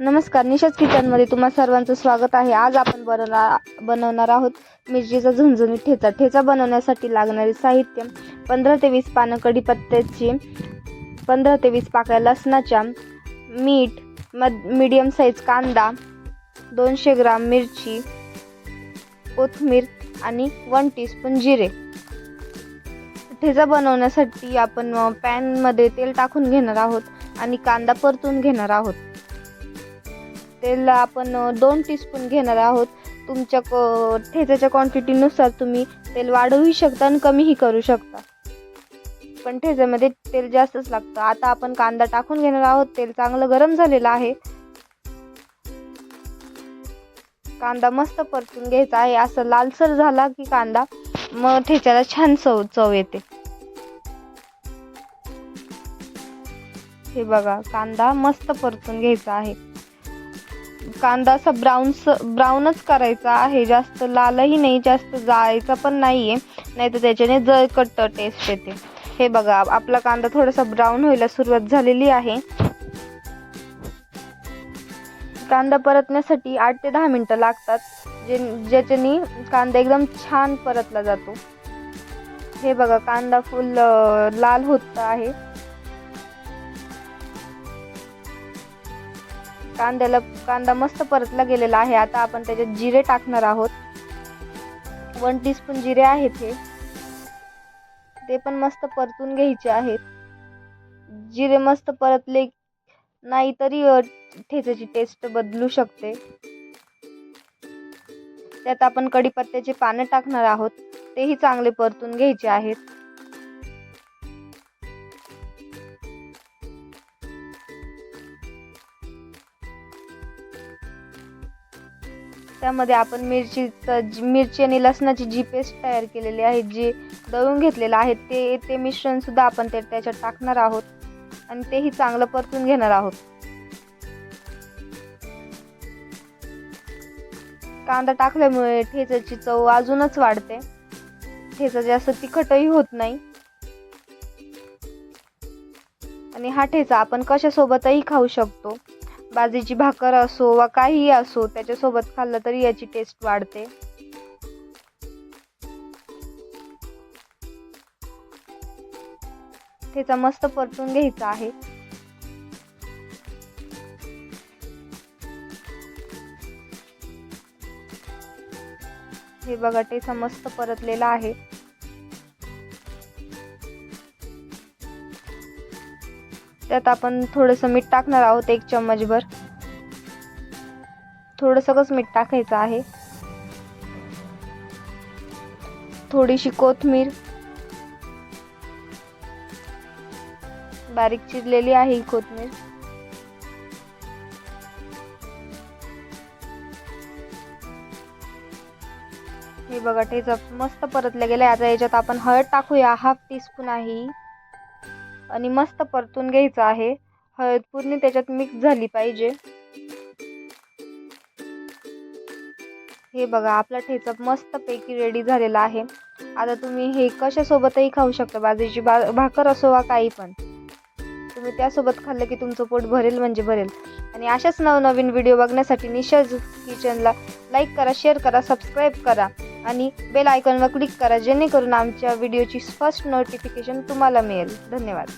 नमस्कार निशाच किचनमध्ये तुम्हा सर्वांचं स्वागत आहे. आज आपण बनवणार बनवणार आहोत मिरचीचा झणझणीत ठेचा. ठेचा बनवण्यासाठी लागणारे साहित्य पंधरा ते वीस पानं कढीपत्त्याची पंधरा ते वीस पाकळ्या लसणाच्या मीठ मध मीडियम साईज कांदा दोनशे ग्राम मिरची कोथिंबीर आणि वन टीस्पून जिरे. ठेचा बनवण्यासाठी आपण पॅनमध्ये तेल टाकून घेणार आहोत आणि कांदा परतून घेणार आहोत. तेल आपण दोन टीस्पून घेणार आहोत. तुमच्या क ठेच्याच्या क्वांटिटीनुसार तुम्ही तेल वाढवूही शकता आणि कमीही करू शकता. पण ठेच्यामध्ये तेल जास्तच लागतं. आता आपण कांदा टाकून घेणार आहोत. तेल चांगलं गरम झालेलं आहे. कांदा मस्त परतून घ्यायचा आहे. असं लालसर झाला की कांदा मग ठेच्याला छान चव चव येते. हे बघा कांदा मस्त परतून घ्यायचा आहे. कांदा असा ब्राऊन ब्राऊनच करायचा आहे. जास्त लालही नाही जास्त जायचा पण नाही आहे नाही तर त्याच्याने जळकट टेस्ट येते. हे बघा आपला कांदा थोडासा ब्राऊन व्हायला सुरुवात झालेली आहे. कांदा परतण्यासाठी आठ ते दहा मिनटं लागतात. जे ज्याच्याने कांदा एकदम छान परतला जातो. हे बघा कांदा फुल लाल होत आहे. कांद्याला कांदा मस्त परतला गेलेला आहे. आता आपण त्याच्यात जिरे टाकणार आहोत. वन टीस्पून जिरे आहेत हे. ते पण मस्त परतून घ्यायचे आहेत. जिरे मस्त परतले नाही तरी अ, ठेचाची टेस्ट बदलू शकते. त्यात आपण कढीपत्त्याचे पानं टाकणार आहोत. तेही चांगले परतून घ्यायचे आहेत. त्यामध्ये आपण मिरची मिरची आणि लसणाची जी पेस्ट तयार केलेली आहे जी दळून घेतलेलं आहे ते ते मिश्रणसुद्धा आपण ते त्याच्यात टाकणार आहोत आणि तेही चांगलं परतून घेणार आहोत. कांदा टाकल्यामुळे ठेचाची चव अजूनच वाढते. ठेचा जास्त तिखटही होत नाही. आणि हा ठेचा आपण कशासोबतही खाऊ शकतो. बाजरीची भाकर असो वा काहीही असो त्याच्यासोबत खाल्लं तरी याची टेस्ट वाढते. ठेचा मस्त परतून घ्यायचा आहे. हे बघा ठेचा मस्त परतलेला आहे. त्यात आपण थोडंसं मीठ टाकणार आहोत एक चम्मचभर. थोडंसंच मीठ टाकायचं आहे. थोडीशी कोथमीर. बारीक चिरलेली आहे ही कोथमीर. हे बघा ठेचा मस्त परतले गेलं. आता याच्यात आपण हळद टाकूया. हाफ टीस्पून आहे आणि मस्त परतून घ्यायचं आहे. हळद पूर्ण त्याच्यात मिक्स झाली पाहिजे. हे बघा आपला ठेचा मस्त पैकी रेडी झालेला आहे. आता तुम्ही हे कशासोबतही खाऊ शकता बाजरीची बा भाकर असो वा काही पण. तुम्ही त्यासोबत खाल्लं की तुमचं पोट भरेल म्हणजे भरेल. आणि अशाच नवनवीन व्हिडिओ बघण्यासाठी निशाज किचनला लाईक करा शेअर करा सबस्क्राईब करा. आणि बेल आयकॉनवर क्लिक करा जेणेकरून आमच्या व्हिडिओची फर्स्ट नोटिफिकेशन तुम्हाला मिळेल. धन्यवाद.